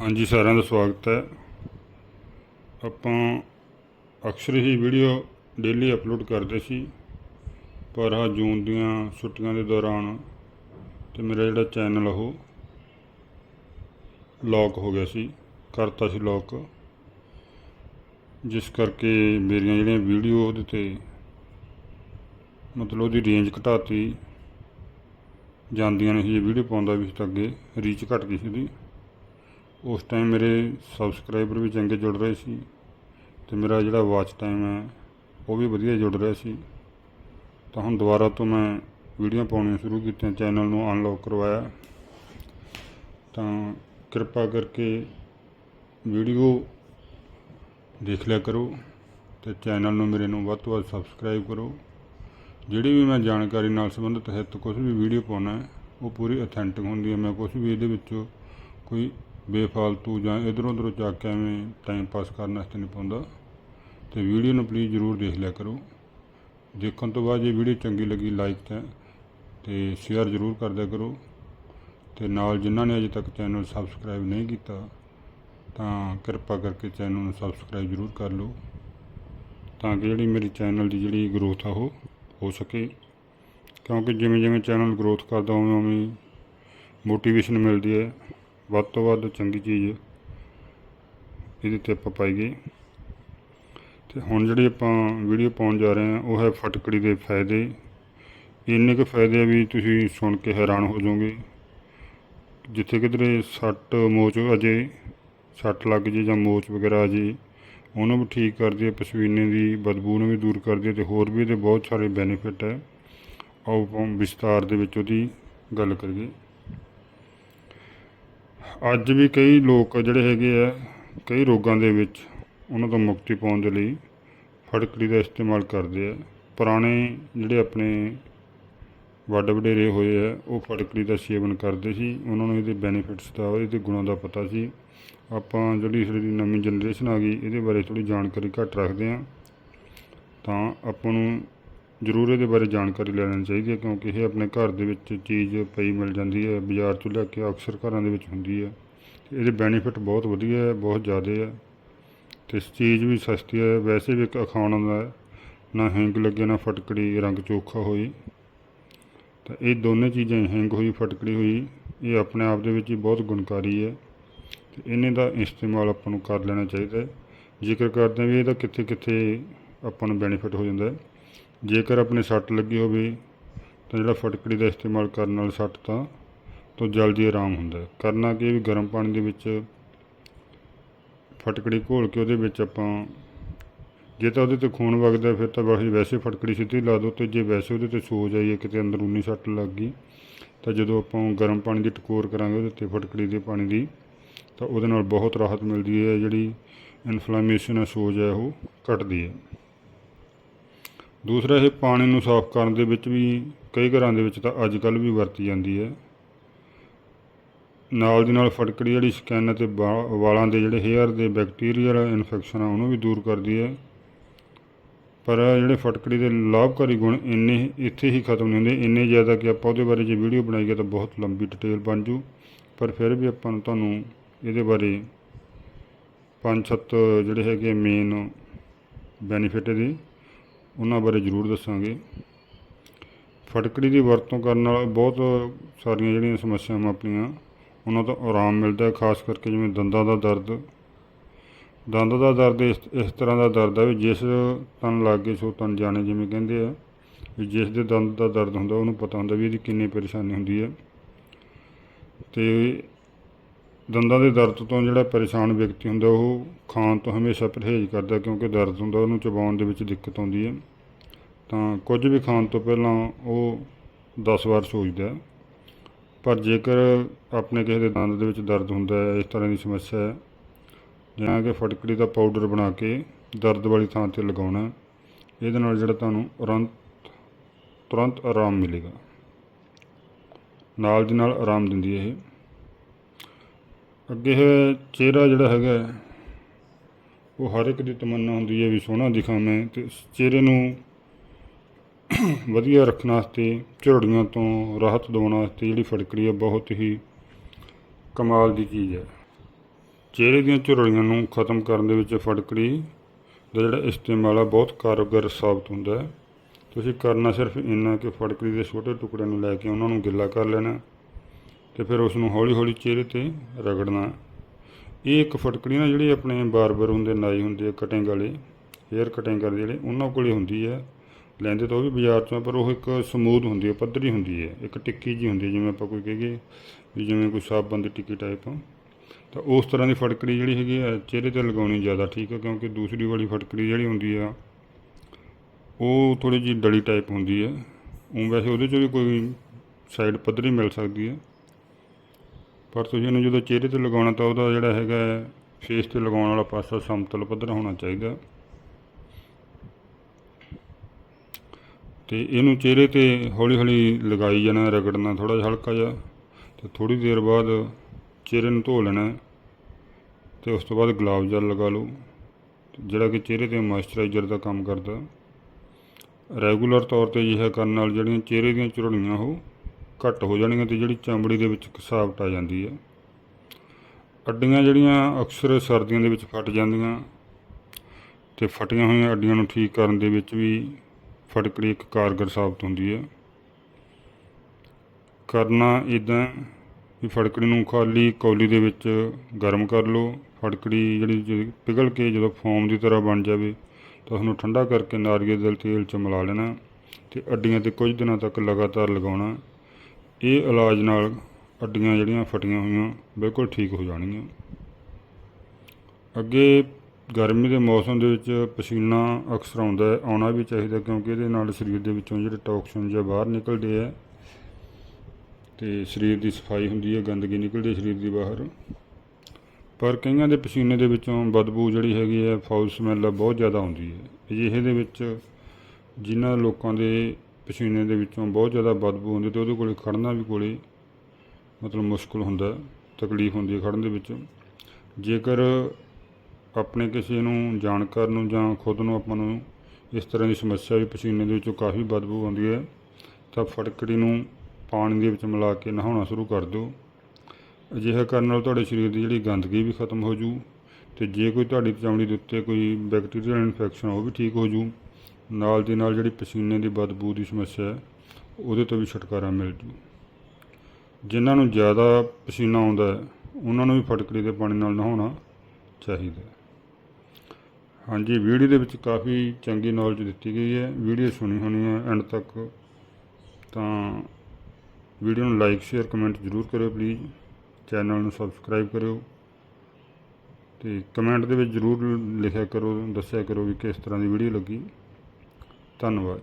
ਹਾਂਜੀ, ਸਾਰਿਆਂ ਦਾ ਸਵਾਗਤ ਹੈ। ਆਪਾਂ ਅਕਸਰ ਹੀ ਵੀਡੀਓ ਡੇਲੀ ਅਪਲੋਡ ਕਰਦੇ ਸੀ, ਪਰ ਆ ਜੂਨ ਦੀਆਂ ਛੁੱਟੀਆਂ ਦੇ ਦੌਰਾਨ ਤੇ ਮੇਰਾ ਜਿਹੜਾ ਚੈਨਲ ਉਹ ਲੌਕ ਹੋ ਗਿਆ ਸੀ, ਕਰਤਾ ਸੀ ਲੌਕ ਜਿਸ ਕਰਕੇ ਮੇਰੀਆਂ ਜਿਹੜੀਆਂ ਵੀਡੀਓ ਉਹਦੇ ਤੇ ਮਤਲਬ ਉਹਦੀ ਰੇਂਜ ਘਟਾਤੀ। ਜਾਂਦੀਆਂ ਨਹੀਂ ਸੀ, ਇਹ ਵੀਡੀਓ ਪਾਉਂਦਾ ਵੀ ਸੀ ਤਾਂ ਅੱਗੇ ਰੀਚ ਘਟ ਗਈ ਸੀ ਉਹਦੀ। ਉਸ ਟਾਈਮ ਮੇਰੇ ਸਬਸਕ੍ਰਾਈਬਰ ਵੀ ਚੰਗੇ ਜੁੜ ਰਹੇ ਸੀ ਤੇ ਮੇਰਾ ਜਿਹੜਾ ਵਾਚ ਟਾਈਮ ਹੈ, ਉਹ ਵੀ ਵਧੀਆ ਜੁੜ ਰਿਹਾ ਸੀ। ਤਾਂ ਹੁਣ ਦੁਬਾਰਾ ਤੋਂ ਮੈਂ ਵੀਡੀਓ ਪਾਉਣੀਆਂ ਸ਼ੁਰੂ ਕੀਤੀਆਂ ਚੈਨਲ ਨੂੰ ਅਨਲੌਕ ਕਰਵਾਇਆ। ਤਾਂ ਕਿਰਪਾ ਕਰਕੇ ਵੀਡੀਓ ਦੇਖ ਲਿਆ ਕਰੋ ਤੇ ਚੈਨਲ ਨੂੰ ਮੇਰੇ ਨੂੰ ਵੱਧ ਤੋਂ ਵੱਧ ਸਬਸਕ੍ਰਾਈਬ ਕਰੋ। ਜਿਹੜੀ ਵੀ ਮੈਂ ਜਾਣਕਾਰੀ ਨਾਲ ਸੰਬੰਧਿਤ ਹੈ ਤਾਂ ਕੁਝ ਵੀ ਵੀਡੀਓ ਪਾਉਣਾ ਹੈ, ਉਹ ਪੂਰੀ ਅਥੈਂਟਿਕ ਹੁੰਦੀ ਹੈ। ਮੈਂ ਕੁਝ ਵੀ ਇਹਦੇ ਵਿੱਚੋਂ ਕੋਈ ਬੇਫਾਲਤੂ ਜਾਂ ਇਧਰੋਂ ਉਧਰੋਂ ਚੱਕ ਕੇ ਐਵੇਂ ਟਾਈਮ ਪਾਸ ਕਰਨ ਵਾਸਤੇ ਨਹੀਂ ਪਾਉਂਦਾ। ਤੇ ਵੀਡੀਓ ਨੂੰ ਪਲੀਜ਼ ਜ਼ਰੂਰ ਦੇਖ ਲਿਆ ਕਰੋ। ਦੇਖਣ ਤੋਂ ਬਾਅਦ ਜੇ ਵੀਡੀਓ ਚੰਗੀ ਲੱਗੀ ਲਾਈਕ ਤੇ ਤੇ ਸ਼ੇਅਰ ਜ਼ਰੂਰ ਕਰ ਦਿਆ ਕਰੋ। ਤੇ ਨਾਲ ਜਿਨ੍ਹਾਂ ਨੇ ਅਜੇ ਤੱਕ ਚੈਨਲ ਸਬਸਕ੍ਰਾਈਬ ਨਹੀਂ ਕੀਤਾ, ਤਾਂ ਕਿਰਪਾ ਕਰਕੇ ਚੈਨਲ ਨੂੰ ਸਬਸਕ੍ਰਾਈਬ ਜ਼ਰੂਰ ਕਰ ਲਓ। ਤਾਂ ਕਿ ਜਿਹੜੀ ਮੇਰੀ ਚੈਨਲ ਦੀ ਜਿਹੜੀ ਗਰੋਥ ਆ ਉਹ ਹੋ ਸਕੇ। ਕਿਉਂਕਿ ਜਿਵੇਂ ਜਿਵੇਂ ਚੈਨਲ ਗਰੋਥ ਕਰਦਾ ਉਵੇਂ ਉਵੇਂ ਮੋਟੀਵੇਸ਼ਨ ਮਿਲਦੀ ਹੈ। ਵੱਧ ਤੋਂ ਵੱਧ ਚੰਗੀ ਚੀਜ਼ ਇਹਦੇ ਤੇ ਆਪਾਂ ਪਾਈਏ ਤੇ ਹੁਣ ਜਿਹੜੀ ਆਪਾਂ ਵੀਡੀਓ ਪਾਉਣ ਜਾ ਰਹੇ ਹਾਂ, ਉਹ ਹੈ ਫਟਕੜੀ ਦੇ ਫਾਇਦੇ। ਇੰਨੇ ਕੁ ਫਾਇਦੇ ਆ ਵੀ ਤੁਸੀਂ ਸੁਣ ਕੇ ਹੈਰਾਨ ਹੋ ਜਾਓਗੇ। ਜਿੱਥੇ ਕਿਧਰੇ ਸੱਟ ਮੋਚ ਅਜੇ, ਸੱਟ ਲੱਗ ਜੇ ਜਾਂ ਮੋਚ ਵਗੈਰਾ ਆ ਜੇ, ਉਹਨੂੰ ਵੀ ਠੀਕ ਕਰਦੀ ਹੈ ਪਸ਼ਮੀਨੇ ਦੀ ਬਦਬੂ ਨੂੰ ਵੀ ਦੂਰ ਕਰਦੀ ਹੈ ਤੇ ਹੋਰ ਵੀ ਇਹਦੇ ਬਹੁਤ ਸਾਰੇ ਬੈਨੀਫਿਟ ਹੈ। ਆਓ ਆਪਾਂ ਵਿਸਤਾਰ ਦੇ ਵਿੱਚ ਉਹਦੀ ਗੱਲ ਕਰੀਏ। ਅੱਜ ਵੀ ਕਈ ਲੋਕ ਜਿਹੜੇ ਹੈਗੇ ਆ, ਕਈ ਰੋਗਾਂ ਦੇ ਵਿੱਚ ਉਹਨਾਂ ਤੋਂ ਮੁਕਤੀ ਪਾਉਣ ਦੇ ਲਈ ਫਟਕੜੀ ਦਾ ਇਸਤੇਮਾਲ ਕਰਦੇ ਆ। ਪੁਰਾਣੇ ਜਿਹੜੇ ਆਪਣੇ ਵੱਡ ਵਡੇਰੇ ਹੋਏ ਆ, ਉਹ ਫਟਕੜੀ ਦਾ ਸੇਵਨ ਕਰਦੇ ਸੀ। ਉਹਨਾਂ ਨੂੰ ਇਹਦੇ ਬੈਨੀਫਿਟਸ ਦਾ, ਇਹਦੇ ਗੁਣਾਂ ਦਾ ਪਤਾ ਸੀ। ਆਪਾਂ ਜਿਹੜੀ ਸਾਡੀ ਨਵੀਂ ਜਨਰੇਸ਼ਨ ਆ ਗਈ, ਇਹਦੇ ਬਾਰੇ ਥੋੜੀ ਜਾਣਕਾਰੀ ਘੱਟ ਰੱਖਦੇ ਆ ਤਾਂ ਆਪਾਂ ਨੂੰ ਜ਼ਰੂਰ ਇਹਦੇ ਬਾਰੇ ਜਾਣਕਾਰੀ ਲੈ ਲੈਣੀ ਚਾਹੀਦੀ ਹੈ, ਕਿਉਂਕਿ ਇਹ ਆਪਣੇ ਘਰ ਦੇ ਵਿੱਚ ਚੀਜ਼ ਪਈ ਮਿਲ ਜਾਂਦੀ ਹੈ, ਬਾਜ਼ਾਰ ਤੋਂ ਲੈ ਕੇ ਅਕਸਰ ਘਰਾਂ ਦੇ ਵਿੱਚ ਹੁੰਦੀ ਹੈ। ਤੇ ਇਹਦੇ ਬੈਨੀਫਿਟ ਬਹੁਤ ਵਧੀਆ ਹੈ, ਬਹੁਤ ਜ਼ਿਆਦਾ ਹੈ। ਤੇ ਇਸ ਚੀਜ਼ ਵੀ ਸਸਤੀ ਹੈ। ਵੈਸੇ ਵੀ ਇੱਕ ਅਖਾਉਣ ਦਾ ਨਾ ਹਿੰਗ ਲੱਗੇ, ਨਾ ਫਟਕੜੀ, ਰੰਗ ਚੋਖਾ ਹੋਈ। ਤਾਂ ਇਹ ਦੋਨੇ ਚੀਜ਼ਾਂ ਹਿੰਗ ਹੋਈ, ਫਟਕੜੀ ਹੋਈ, ਇਹ ਆਪਣੇ ਆਪ ਦੇ ਵਿੱਚ ਹੀ ਬਹੁਤ ਗੁਣਕਾਰੀ ਹੈ। ਤੇ ਇਹਨੇ ਦਾ ਇਸਤੇਮਾਲ ਆਪਾਂ ਨੂੰ ਕਰ ਲੈਣਾ ਚਾਹੀਦਾ ਹੈ। ਜ਼ਿਕਰ ਕਰਦੇ ਹਾਂ ਵੀ ਇਹਦਾ ਕਿੱਥੇ ਕਿੱਥੇ ਆਪਾਂ ਨੂੰ ਬੈਨੀਫਿਟ ਹੋ ਜਾਂਦਾ ਹੈ। ਜੇਕਰ ਆਪਣੇ ਸੱਟ ਲੱਗੀ ਹੋਵੇ ਤਾਂ ਜਿਹੜਾ ਫਟਕੜੀ ਦਾ ਇਸਤੇਮਾਲ ਕਰਨ ਨਾਲ ਸੱਟ ਤਾਂ ਤੋਂ ਜਲਦੀ ਆਰਾਮ ਹੁੰਦਾ ਕਰਨਾ ਕਿ ਵੀ ਗਰਮ ਪਾਣੀ ਦੇ ਵਿੱਚ ਫਟਕੜੀ ਘੋਲ ਕੇ ਉਹਦੇ ਵਿੱਚ ਆਪਾਂ ਜੇ ਤਾਂ ਉਹਦੇ ਤੇ ਖੂਨ ਵਗਦਾ ਫਿਰ ਤਾਂ ਵੈਸੇ ਵੈਸੇ ਫਟਕੜੀ ਸਿੱਧੀ ਲਾ ਦਿਓ ਤੇ ਜੇ ਵੈਸੇ ਉਹਦੇ ਤੇ ਸੋਜ ਆਈ ਹੈ, ਕਿਤੇ ਅੰਦਰੂਨੀ ਸੱਟ ਲੱਗ ਗਈ, ਤਾਂ ਜਦੋਂ ਆਪਾਂ ਗਰਮ ਪਾਣੀ ਦੀ ਟਕੋਰ ਕਰਾਂਗੇ ਉਹਦੇ ਤੇ ਫਟਕੜੀ ਦੇ ਪਾਣੀ ਦੀ, ਤਾਂ ਉਹਦੇ ਨਾਲ ਬਹੁਤ ਰਾਹਤ ਮਿਲਦੀ ਹੈ, ਜਿਹੜੀ ਇਨਫਲੇਮੇਸ਼ਨ ਹੈ, ਸੋਜ ਹੈ, ਉਹ ਘਟਦੀ ਹੈ। ਦੂਸਰਾ ਇਹ ਪਾਣੀ ਨੂੰ ਸਾਫ਼ ਕਰਨ ਦੇ ਵਿੱਚ ਵੀ ਕਈ ਘਰਾਂ ਦੇ ਵਿੱਚ ਤਾਂ ਅੱਜ ਕੱਲ੍ਹ ਵੀ ਵਰਤੀ ਜਾਂਦੀ ਹੈ। ਨਾਲ ਦੀ ਨਾਲ ਫਟਕੜੀ ਜਿਹੜੀ ਸਕਿਨ ਅਤੇ ਵਾਲਾਂ ਦੇ ਜਿਹੜੇ ਹੇਅਰ ਦੇ ਬੈਕਟੀਰੀਅਲ ਇਨਫੈਕਸ਼ਨ ਆ ਉਹਨੂੰ ਵੀ ਦੂਰ ਕਰਦੀ ਹੈ। ਪਰ ਜਿਹੜੇ ਫਟਕੜੀ ਦੇ ਲਾਭਕਾਰੀ ਗੁਣ ਇੰਨੇ ਇੱਥੇ ਹੀ ਖਤਮ ਨਹੀਂ ਹੁੰਦੇ, ਇੰਨੇ ਜ਼ਿਆਦਾ ਕਿ ਆਪਾਂ ਉਹਦੇ ਬਾਰੇ ਜੇ ਵੀਡੀਓ ਬਣਾਈਏ ਤਾਂ ਬਹੁਤ ਲੰਬੀ ਡਿਟੇਲ ਬਣ ਜੂ। ਪਰ ਫਿਰ ਵੀ ਆਪਾਂ ਨੂੰ ਤੁਹਾਨੂੰ ਇਹਦੇ ਬਾਰੇ ਪੰਜ ਸੱਤ ਜਿਹੜੇ ਹੈਗੇ ਮੇਨ ਬੈਨੀਫਿਟ ਇਹਦੇ ਉਹਨਾਂ ਬਾਰੇ ਜ਼ਰੂਰ ਦੱਸਾਂਗੇ। ਫਟਕੜੀ ਦੀ ਵਰਤੋਂ ਕਰਨ ਨਾਲ ਬਹੁਤ ਸਾਰੀਆਂ ਜਿਹੜੀਆਂ ਸਮੱਸਿਆਵਾਂ ਆਪਣੀਆਂ ਉਹਨਾਂ ਤੋਂ ਆਰਾਮ ਮਿਲਦਾ ਹੈ, ਖਾਸ ਕਰਕੇ ਜਿਵੇਂ ਦੰਦਾਂ ਦਾ ਦਰਦ। ਦੰਦ ਦਾ ਦਰਦ ਇਸ ਇਸ ਤਰ੍ਹਾਂ ਦਾ ਦਰਦ ਹੈ ਵੀ ਜਿਸ ਤਨ ਲਾਗੇ ਸੋ ਤਨ ਜਾਣੇ ਜਿਵੇਂ ਕਹਿੰਦੇ ਆ, ਵੀ ਜਿਸ ਦੇ ਦੰਦ ਦਾ ਦਰਦ ਹੁੰਦਾ ਉਹਨੂੰ ਪਤਾ ਹੁੰਦਾ ਵੀ ਇਹਦੀ ਕਿੰਨੀ ਪਰੇਸ਼ਾਨੀ ਹੁੰਦੀ ਹੈ। ਤੇ ਦੰਦਾਂ ਦੇ ਦਰਦ ਤੋਂ ਜਿਹੜਾ ਪਰੇਸ਼ਾਨ ਵਿਅਕਤੀ ਹੁੰਦਾ, ਉਹ ਖਾਣ ਤੋਂ ਹਮੇਸ਼ਾ ਪਰਹੇਜ਼ ਕਰਦਾ ਕਿਉਂਕਿ ਦਰਦ ਹੁੰਦਾ, ਉਹਨੂੰ ਚਬਾਉਣ ਦੇ ਵਿੱਚ ਦਿੱਕਤ ਆਉਂਦੀ ਹੈ। ਤਾਂ ਕੁਝ ਵੀ ਖਾਣ ਤੋਂ ਪਹਿਲਾਂ ਉਹ 10 ਵਾਰ ਸੋਚਦਾ ਪਰ ਜੇਕਰ ਆਪਣੇ ਕਿਸੇ ਦੇ ਦੰਦ ਦੇ ਵਿੱਚ ਦਰਦ ਹੁੰਦਾ ਹੈ, ਇਸ ਤਰ੍ਹਾਂ ਦੀ ਸਮੱਸਿਆ ਹੈ, ਜਾਂ ਕਿ ਫਟਕੜੀ ਦਾ ਪਾਊਡਰ ਬਣਾ ਕੇ ਦਰਦ ਵਾਲੀ ਥਾਂ ਤੇ ਲਗਾਉਣਾ ਇਹਦੇ ਨਾਲ ਜਿਹੜਾ ਤੁਹਾਨੂੰ ਤੁਰੰਤ ਤੁਰੰਤ ਆਰਾਮ ਮਿਲੇਗਾ। ਨਾਲ ਦੀ ਨਾਲ ਆਰਾਮ ਦਿੰਦੀ ਹੈ ਇਹ। ਅੱਗੇ ਹੈ ਚਿਹਰਾ ਜਿਹੜਾ ਹੈਗਾ, ਉਹ ਹਰ ਇੱਕ ਦੀ ਤਮੰਨਾ ਹੁੰਦੀ ਹੈ ਵੀ ਸੋਹਣਾ ਦਿਖਾਂ ਮੈਂ ਤੇ ਚਿਹਰੇ ਨੂੰ ਵਧੀਆ ਰੱਖਣ ਵਾਸਤੇ, ਝੁਰੜੀਆਂ ਤੋਂ ਰਾਹਤ ਦਿਵਾਉਣ ਵਾਸਤੇ ਜਿਹੜੀ ਫਟਕੜੀ ਹੈ, ਬਹੁਤ ਹੀ ਕਮਾਲ ਦੀ ਚੀਜ਼ ਹੈ। ਚਿਹਰੇ ਦੀਆਂ ਝੁਰੜੀਆਂ ਨੂੰ ਖਤਮ ਕਰਨ ਦੇ ਵਿੱਚ ਫਟਕੜੀ ਦਾ ਜਿਹੜਾ ਇਸਤੇਮਾਲ ਆ ਬਹੁਤ ਕਾਰਗਰ ਸਾਬਤ ਹੁੰਦਾ ਹੈ। ਤੁਸੀਂ ਕਰਨਾ ਸਿਰਫ ਇੰਨਾ ਕਿ ਫਟਕੜੀ ਦੇ ਛੋਟੇ ਟੁਕੜਿਆਂ ਨੂੰ ਲੈ ਕੇ ਉਹਨਾਂ ਨੂੰ ਗਿੱਲਾ ਕਰ ਲੈਣਾ। ਤੇ ਫਿਰ ਉਸ ਨੂੰ ਹੌਲੀ ਹੌਲੀ ਚਿਹਰੇ ਤੇ ਰਗੜਨਾ। ਇਹ ਇੱਕ ਫਟਕੜੀ ਨਾ ਜਿਹੜੀ ਆਪਣੇ ਬਾਰਬਰ ਹੁੰਦੇ, ਨਾਈ ਹੁੰਦੇ ਆ ਕਟਿੰਗ ਵਾਲੇ, ਹੇਅਰ ਕਟਿੰਗ ਕਰਦੇ ਜਿਹੜੇ, ਉਹਨਾਂ ਕੋਲੇ ਹੁੰਦੀ ਹੈ। ਲੈਂਦੇ ਤਾਂ ਉਹ ਵੀ ਬਾਜ਼ਾਰ ਚੋਂ, ਪਰ ਉਹ ਇੱਕ ਸਮੂਥ ਹੁੰਦੀ ਹੈ, ਪੱਧਰੀ ਹੁੰਦੀ ਹੈ। ਇੱਕ ਟਿੱਕੀ ਜੀ ਹੁੰਦੀ ਹੈ, ਜਿਵੇਂ ਆਪਾਂ ਕੋਈ ਕਹੀਏ ਵੀ ਜਿਵੇਂ ਕੋਈ ਸਾਬਣ ਦੀ ਟਿੱਕੀ ਟਾਈਪ ਤਾਂ ਉਸ ਤਰ੍ਹਾਂ ਦੀ ਫਟਕੜੀ ਜਿਹੜੀ ਹੈਗੀ ਆ ਚਿਹਰੇ ਤੇ ਲਗਾਉਣੀ ਜ਼ਿਆਦਾ ਠੀਕ ਹੈ, ਕਿਉਂਕਿ ਦੂਸਰੀ ਵਾਲੀ ਫਟਕੜੀ ਜਿਹੜੀ ਹੁੰਦੀ ਆ, ਉਹ ਥੋੜੀ ਜਿਹੀ ਡਲੀ ਟਾਈਪ ਹੁੰਦੀ ਹੈ। ਉਹ ਵੈਸੇ ਉਹਦੇ 'ਚ ਵੀ ਕੋਈ ਸਾਈਡ ਪੱਧਰੀ ਮਿਲ ਸਕਦੀ ਹੈ। ਪਰ ਤੁਸੀਂ ਇਹਨੂੰ ਜਦੋਂ ਚਿਹਰੇ ਤੇ ਲਗਾਉਣਾ ਤਾਂ ਉਹਦਾ ਜਿਹੜਾ ਹੈਗਾ ਫੇਸ ਤੇ ਲਗਾਉਣ ਵਾਲਾ ਪਾਸਾ ਸਮਤਲ ਪੱਧਰਾ ਹੋਣਾ ਚਾਹੀਦਾ। ਤੇ ਇਹਨੂੰ ਚਿਹਰੇ ਤੇ ਹੌਲੀ ਹੌਲੀ ਲਗਾਈ ਜਾਣਾ, ਰਗੜਨਾ ਥੋੜਾ ਜਿਹਾ ਹਲਕਾ ਜਿਹਾ, ਤੇ ਥੋੜੀ ਦੇਰ ਬਾਅਦ ਚਿਹਰੇ ਨੂੰ ਧੋ ਲੈਣਾ ਤੇ ਉਸ ਤੋਂ ਬਾਅਦ ਗੁਲਾਬ ਜਲ ਲਗਾ ਲਓ। ਜਿਹੜਾ ਕਿ ਚਿਹਰੇ ਤੇ ਮੋਇਸਚਰਾਈਜ਼ਰ ਦਾ ਕੰਮ ਕਰਦਾ। ਰੈਗੂਲਰ ਤੌਰ ਤੇ ਅਜਿਹਾ ਕਰਨ ਨਾਲ ਜਿਹੜੀਆਂ ਚਿਹਰੇ ਦੀਆਂ ਝੁਰੜੀਆਂ ਉਹ ਘੱਟ ਹੋ ਜਾਣਗੀਆਂ ਤੇ ਜਿਹੜੀ ਚਮੜੀ ਦੇ ਵਿੱਚ ਕਸਾਵਟ ਆ ਜਾਂਦੀ ਹੈ। ਅੱਡੀਆਂ ਜਿਹੜੀਆਂ ਅਕਸਰ ਸਰਦੀਆਂ ਦੇ ਵਿੱਚ ਫਟ ਜਾਂਦੀਆਂ ਤੇ ਫਟੀਆਂ ਹੋਈਆਂ ਅੱਡੀਆਂ ਨੂੰ ਠੀਕ ਕਰਨ ਦੇ ਵਿੱਚ ਵੀ ਫਟਕੜੀ ਇੱਕ ਕਾਰਗਰ ਸਾਬਤ ਹੁੰਦੀ ਹੈ। ਕਰਨਾ ਇਦਾਂ ਵੀ ਫਟਕੜੀ ਨੂੰ ਖਾਲੀ ਕੌਲੀ ਦੇ ਵਿੱਚ ਗਰਮ ਕਰ ਲਓ। ਫਟਕੜੀ ਜਿਹੜੀ ਜ- ਪਿਘਲ ਕੇ ਜਦੋਂ ਫੋਮ ਦੀ ਤਰ੍ਹਾਂ ਬਣ ਜਾਵੇ ਤਾਂ ਉਸਨੂੰ ਠੰਡਾ ਕਰਕੇ ਨਾਰੀਅਲ ਦੇ ਤੇਲ 'ਚ ਮਿਲਾ ਲੈਣਾ ਤੇ ਅੱਡੀਆਂ ਤੇ ਕੁਝ ਦਿਨਾਂ ਤੱਕ ਲਗਾਤਾਰ ਲਗਾਉਣਾ। ਇਹ ਇਲਾਜ ਨਾਲ ਅੱਡੀਆਂ ਜਿਹੜੀਆਂ ਫਟੀਆਂ ਹੋਈਆਂ ਬਿਲਕੁਲ ਠੀਕ ਹੋ ਜਾਣਗੀਆਂ। ਅੱਗੇ ਗਰਮੀ ਦੇ ਮੌਸਮ ਦੇ ਵਿੱਚ ਪਸੀਨਾ ਅਕਸਰ ਆਉਂਦਾ ਹੈ, ਆਉਣਾ ਵੀ ਚਾਹੀਦਾ ਕਿਉਂਕਿ ਇਹਦੇ ਨਾਲ ਸਰੀਰ ਦੇ ਵਿੱਚੋਂ ਜਿਹੜੇ ਟੌਕਸਿਨ ਜਾਂ ਬਾਹਰ ਨਿਕਲਦੇ ਆ, ਤੇ ਸਰੀਰ ਦੀ ਸਫ਼ਾਈ ਹੁੰਦੀ ਹੈ, ਗੰਦਗੀ ਨਿਕਲਦੀ ਸਰੀਰ ਦੀ ਬਾਹਰ। ਪਰ ਕਈਆਂ ਦੇ ਪਸੀਨੇ ਦੇ ਵਿੱਚੋਂ ਬਦਬੂ ਜਿਹੜੀ ਹੈਗੀ ਹੈ ਫਾਉਲ ਸਮੈਲ ਬਹੁਤ ਜ਼ਿਆਦਾ ਆਉਂਦੀ ਹੈ। ਅਜਿਹੇ ਦੇ ਵਿੱਚ ਜਿਨ੍ਹਾਂ ਲੋਕਾਂ ਦੇ ਪਸੀਨੇ ਦੇ ਵਿੱਚੋਂ ਬਹੁਤ ਜ਼ਿਆਦਾ ਬਦਬੂ ਆਉਂਦੀ ਤੇ ਉਹਦੇ ਕੋਲੇ ਖੜਨਾ ਵੀ ਕੋਲੇ ਮਤਲਬ ਮੁਸ਼ਕਲ ਹੁੰਦਾ ਤਕਲੀਫ ਹੁੰਦੀ ਹੈ ਖੜਨ ਦੇ ਵਿੱਚ। ਜੇਕਰ ਆਪਣੇ ਕਿਸੇ ਨੂੰ, ਜਾਣਕਾਰ ਨੂੰ ਜਾਂ ਖੁਦ ਨੂੰ ਆਪਾਂ ਨੂੰ ਇਸ ਤਰ੍ਹਾਂ ਦੀ ਸਮੱਸਿਆ ਵੀ ਪਸੀਨੇ ਦੇ ਵਿੱਚੋਂ ਕਾਫੀ ਬਦਬੂ ਆਉਂਦੀ ਹੈ, ਤਾਂ ਫਟਕੜੀ ਨੂੰ ਪਾਣੀ ਦੇ ਵਿੱਚ ਮਿਲਾ ਕੇ ਨਹਾਉਣਾ ਸ਼ੁਰੂ ਕਰ ਦਿਓ। ਅਜਿਹਾ ਕਰਨ ਨਾਲ ਤੁਹਾਡੇ ਸਰੀਰ ਦੀ ਜਿਹੜੀ ਗੰਦਗੀ ਵੀ ਖਤਮ ਹੋ ਜੂ ਤੇ ਜੇ ਕੋਈ ਤੁਹਾਡੀ ਚਮੜੀ ਦੇ ਉੱਤੇ ਕੋਈ ਬੈਕਟੀਰੀਅਲ ਇਨਫੈਕਸ਼ਨ ਉਹ ਵੀ ਠੀਕ ਹੋ ਜੂ। ਨਾਲ ਦੀ ਨਾਲ ਜਿਹੜੀ ਪਸੀਨੇ ਦੀ ਬਦਬੂ ਦੀ ਸਮੱਸਿਆ ਹੈ, ਉਹਦੇ ਤੋਂ ਵੀ ਛੁਟਕਾਰਾ ਮਿਲ ਜੂ। ਜਿਨ੍ਹਾਂ ਨੂੰ ਜ਼ਿਆਦਾ ਪਸੀਨਾ ਆਉਂਦਾ ਹੈ, ਉਹਨਾਂ ਨੂੰ ਵੀ ਫਟਕੜੀ ਦੇ ਪਾਣੀ ਨਾਲ ਨਹਾਉਣਾ ਚਾਹੀਦਾ ਹਾਂਜੀ, ਵੀਡੀਓ ਦੇ ਵਿੱਚ ਕਾਫੀ ਚੰਗੀ ਨੌਲੇਜ ਦਿੱਤੀ ਗਈ ਹੈ। ਵੀਡੀਓ ਸੁਣੀ ਹੋਣੀ ਹੈ ਐਂਡ ਤੱਕ, ਤਾਂ ਵੀਡੀਓ ਨੂੰ ਲਾਈਕ ਸ਼ੇਅਰ ਕਮੈਂਟ ਜ਼ਰੂਰ ਕਰਿਓ ਪਲੀਜ਼ ਚੈਨਲ ਨੂੰ ਸਬਸਕ੍ਰਾਈਬ ਕਰਿਓ। ਤੇ ਕਮੈਂਟ ਦੇ ਵਿੱਚ ਜ਼ਰੂਰ ਲਿਖਿਆ ਕਰੋ, ਦੱਸਿਆ ਕਰੋ ਵੀ ਕਿਸ ਤਰ੍ਹਾਂ ਦੀ ਵੀਡੀਓ ਲੱਗੀ। ਧੰਨਵਾਦ